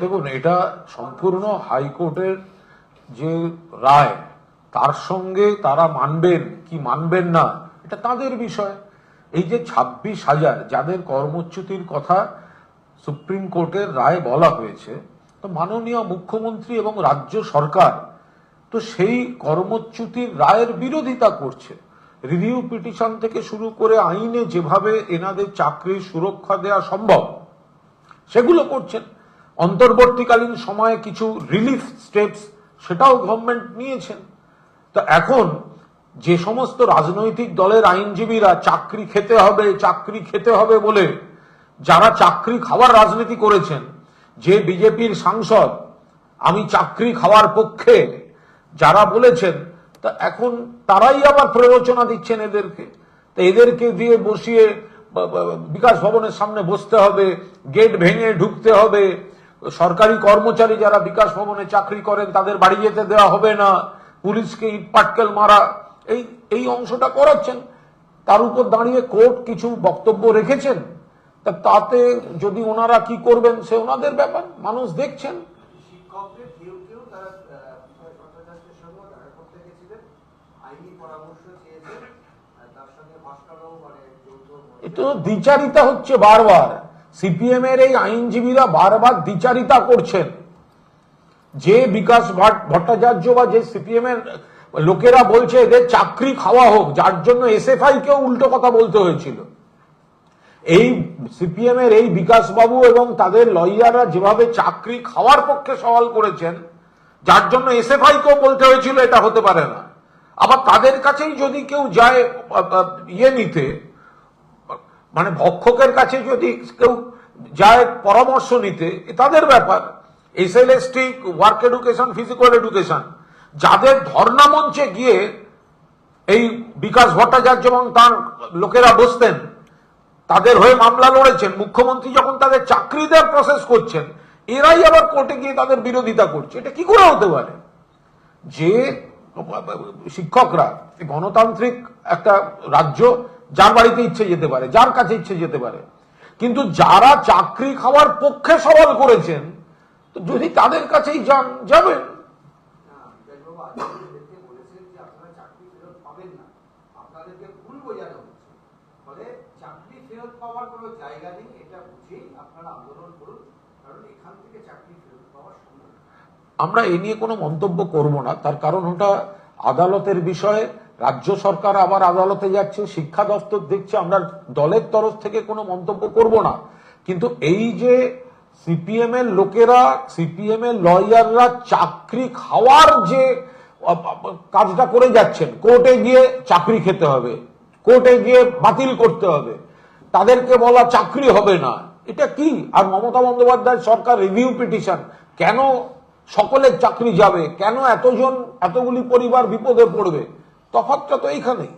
দেখুন, এটা সম্পূর্ণ হাইকোর্টের যে রায়, তার সঙ্গে তারা মানবেন কি মানবেন না, এটা তাদের বিষয়। এই যে ছাব্বিশ হাজার যাদের কর্মচ্যুতির কথা সুপ্রিম কোর্টের রায় বলা হয়েছে, তো মাননীয় মুখ্যমন্ত্রী এবং রাজ্য সরকার তো সেই কর্মচ্যুতির রায়ের বিরোধিতা করছে। রিভিউ পিটিশন থেকে শুরু করে আইনে যেভাবে এনাদের চাকরির সুরক্ষা দেওয়া সম্ভব, সেগুলো করছেন। অন্তর্বর্তীকালীন সময়ে কিছু রিলিফ স্টেপস সেটাও গভর্নমেন্ট নিয়েছেন। তো এখন যে সমস্ত রাজনৈতিক দলের আইনজীবীরা চাকরি খেতে হবে, চাকরি খেতে হবে বলে যারা চাকরি খাওয়ার রাজনীতি করেছেন, যে বিজেপির সাংসদ, আমি চাকরি খাওয়ার পক্ষে যারা বলেছেন, তা এখন তারাই আবার প্ররোচনা দিচ্ছেন এদেরকে। তো এদেরকে দিয়ে বসিয়ে বিকাশ ভবনের সামনে বসতে হবে গেট ভেঙে ঢুকতে হবে সরকারি কর্মচারী যারা বিকাশ ভবনে চাকরি করেন তাদের বাড়ি যেতে দেওয়া হবে না। পুলিশকে ইট পাটকেল মারা এই এই অংশটা করাচ্ছেন। তার উপর দাঁড়িয়ে কোর্ট কিছু বক্তব্য রেখেছেন। তা তাতে যদি ওনারা কি করবেন সে ওনাদের ব্যাপার। মানুষ দেখছেন। মানে এটা তো দ্বিচারিতা হচ্ছে বারবার। সিপিএম এর এই আইনজীবীরা বারবার দ্বিচারিতা করছেন। যে বিকাশ ভট্টাচার্য বা যে সিপিএম এর লোকেরা বলছে এদের চাকরি খাওয়া হোক, যার জন্য এসএফআই কেও উল্টো কথা বলতে হয়েছিল। এই সিপিএম এর এই বিকাশ বাবু এবং তাদের লয়াররা যেভাবে চাকরি খাওয়ার পক্ষে সওয়াল করেছেন, যার জন্য এসএফআই কেও বলতে হয়েছিল এটা হতে পারে না। আবার তাদের কাছেই যদি কেউ যায় ইয়ে নিতে মানে ভক্ষকের কাছে যদি কেউ যায় পরামর্শ নিতে তাদের ব্যাপার। SLST work education physical education যাদের ধর্ণা মঞ্চে গিয়ে এই বিকাশ ভট্টাচার্য এবং তার লোকেরা বসতেন, তাদের হয়ে মামলা লড়েছেন, মুখ্যমন্ত্রী যখন তাদের চাকরি দেওয়ার প্রসেস করছেন, এরাই আবার কোর্টে গিয়ে তাদের বিরোধিতা করছে। এটা কি করে হতে পারে? যে শিক্ষকরা, গণতান্ত্রিক একটা রাজ্য যার বাড়িতে ইচ্ছে যেতে পারে, যার কাছে ইচ্ছে যেতে পারে কিন্তু যারা চাকরি খাওয়ার পক্ষে সওয়াল করেছেন, তো যদি তাদের কাছেই যান, যাবেন। আমরা এ নিয়ে কোনো মন্তব্য করব না, তার কারণ ওটা আদালতের বিষয়ে রাজ্য সরকার আবার আদালতে যাচ্ছে, শিক্ষা দপ্তর দেখছে, আমরা দলের তরফ থেকে কোনো মন্তব্য করব না। কিন্তু এই যে সিপিএম এর লোকেরা, সিপিএম এর লয়াররা চাকরি খাওয়ার যে কাজটা করে যাচ্ছেন, কোর্টে গিয়ে চাকরি খেতে হবে, কোর্টে গিয়ে বাতিল করতে হবে, তাদেরকে বলা চাকরি হবে না, এটা কি? আর মমতা বন্দ্যোপাধ্যায় সরকার রিভিউ পিটিশন কেন সকলের চাকরি যাবে? কেন এতজন, এতগুলি পরিবার বিপদে পড়বে? তফাৎটা তো এইখানেই।